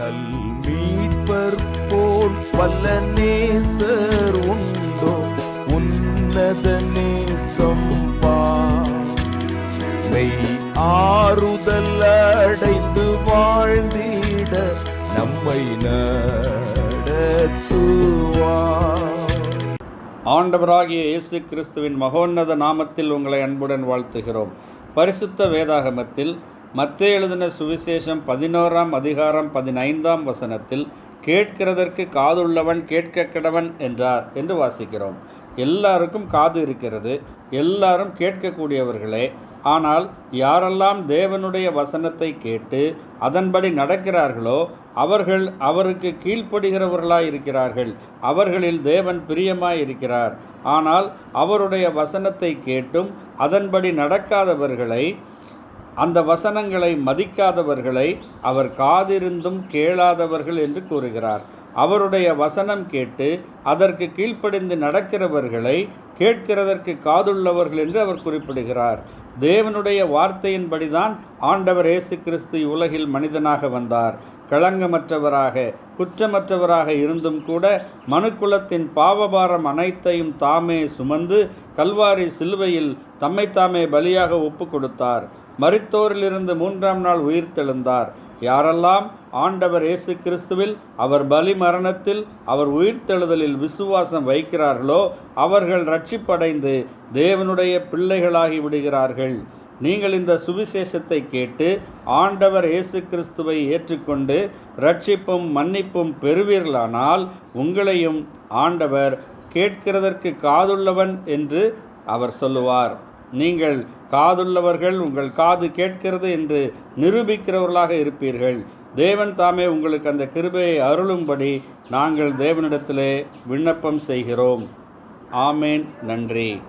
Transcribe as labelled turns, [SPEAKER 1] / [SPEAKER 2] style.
[SPEAKER 1] நல் மீட்பர் போல் வல்ல நேசர் உண்டோ? உன்னத நேசம் மெய் ஆறுதல் அடைந்து வாழ்ந்திட நம்மை நடத்துவார்
[SPEAKER 2] ஆண்டவராகிய இயேசு கிறிஸ்துவின் மகோன்னத நாமத்தில் உங்களை அன்புடன் வாழ்த்துகிறோம். பரிசுத்த வேதாகமத்தில் மத்திய எழுதின சுவிசேஷம் பதினோராம் அதிகாரம் பதினைந்தாம் வசனத்தில் கேட்கிறதற்கு காதுள்ளவன் கேட்க கிடவன் என்றார் என்று வாசிக்கிறோம். எல்லாருக்கும் காது இருக்கிறது எல்லாரும் கேட்கக்கூடியவர்களே. ஆனால் யாரெல்லாம் தேவனுடைய வசனத்தை கேட்டு அதன்படி நடக்கிறார்களோ அவர்கள் அவருக்கு கீழ்ப்படுகிறவர்களாய் இருக்கிறார்கள். அவர்களில் தேவன் பிரியமாய் இருக்கிறார் ஆனால் அவருடைய வசனத்தை கேட்டும் அதன்படி நடக்காதவர்களை அந்த வசனங்களை மதிக்காதவர்களை அவர் காதிருந்தும் கேளாதவர்கள் என்று கூறுகிறார். அவருடைய வசனம் கேட்டு அதற்கு கீழ்ப்படிந்து நடக்கிறவர்களை கேட்கிறதற்கு காதுள்ளவர்கள் என்று அவர் குறிப்பிடுகிறார். தேவனுடைய வார்த்தையின்படிதான் ஆண்டவர் இயேசு கிறிஸ்து உலகில் மனிதனாக வந்தார். களங்கமற்றவராக குற்றமற்றவராக இருந்தும் கூட மனுக்குலத்தின் பாவபாரம் அனைத்தையும் தாமே சுமந்து கல்வாரி சிலுவையில் தம்மைத்தாமே பலியாக ஒப்பு கொடுத்தார். மறித்தோரிலிருந்து மூன்றாம் நாள் உயிர்த்தெழுந்தார் யாரெல்லாம் ஆண்டவர் இயேசு கிறிஸ்துவில் அவர் பலி மரணத்தில் அவர் உயிர்த்தெழுதலில் விசுவாசம் வைக்கிறார்களோ அவர்கள் ரட்சிப்படைந்து தேவனுடைய பிள்ளைகளாகி விடுகிறார்கள். நீங்கள் இந்த சுவிசேஷத்தை கேட்டு ஆண்டவர் இயேசு கிறிஸ்துவை ஏற்றுக்கொண்டு ரட்சிப்பும் மன்னிப்பும் பெறுவீர்களானால் உங்களையும் ஆண்டவர் கேட்கிறதற்கு காதுள்ளவன் என்று அவர் சொல்லுவார். நீங்கள் காதுள்ளவர்கள் உங்கள் காது கேட்கிறது என்று நிரூபிக்கிறவர்களாக இருப்பீர்கள். தேவன் தாமே உங்களுக்கு அந்த கிருபையை அருளும்படி நாங்கள் தேவனிடத்திலே விண்ணப்பம் செய்கிறோம். ஆமேன். நன்றி.